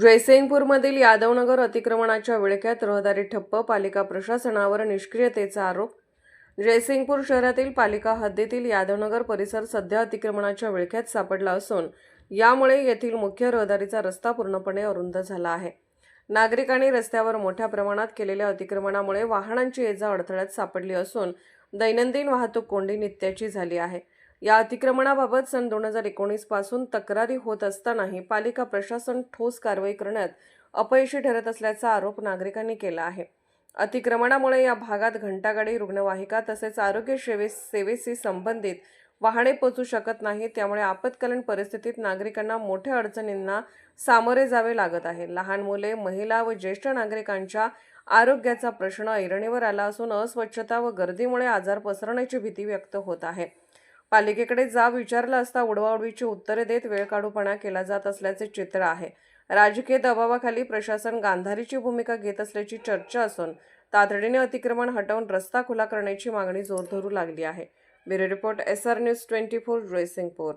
जयसिंगपूरमधील यादवनगर अतिक्रमणाच्या विळख्यात रहदारी ठप्प पालिका प्रशासनावर निष्क्रियतेचा आरोप. जयसिंगपूर शहरातील पालिका हद्दीतील यादवनगर परिसर सध्या अतिक्रमणाच्या विळख्यात सापडला असून यामुळे येथील मुख्य रहदारीचा रस्ता पूर्णपणे अरुंद झाला आहे. नागरिकांनी रस्त्यावर मोठ्या प्रमाणात केलेल्या अतिक्रमणामुळे वाहनांची येजा अडथळ्यात सापडली असून दैनंदिन वाहतूक कोंडी नित्याची झाली आहे. या अतिक्रमणाबाबत सन दोन हजार एकोणीसपासून तक्रारी होत असतानाही पालिका प्रशासन ठोस कारवाई करण्यात अपयशी ठरत असल्याचा आरोप नागरिकांनी केला आहे. अतिक्रमणामुळे या भागात घंटागाडी रुग्णवाहिका तसेच आरोग्य सेवे सेवेशी संबंधित वाहने पोचू शकत नाही त्यामुळे आपत्कालीन परिस्थितीत नागरिकांना मोठ्या अडचणींना सामोरे जावे लागत आहे. लहान मुले महिला व ज्येष्ठ नागरिकांच्या आरोग्याचा प्रश्न ऐरणीवर आला असून अस्वच्छता व गर्दीमुळे आजार पसरण्याची भीती व्यक्त होत आहे. पालिकेकडे जाब विचारलं असता उडवाउडवीची उत्तरे देत वेळकाढूपणा केला जात असल्याचे चित्र आहे. राजकीय दबावाखाली प्रशासन गांधारीची भूमिका घेत असल्याची चर्चा असून तातडीने अतिक्रमण हटवून रस्ता खुला करण्याची मागणी जोर धरू लागली आहे. Bureau report S R news twenty four Jaysingpur.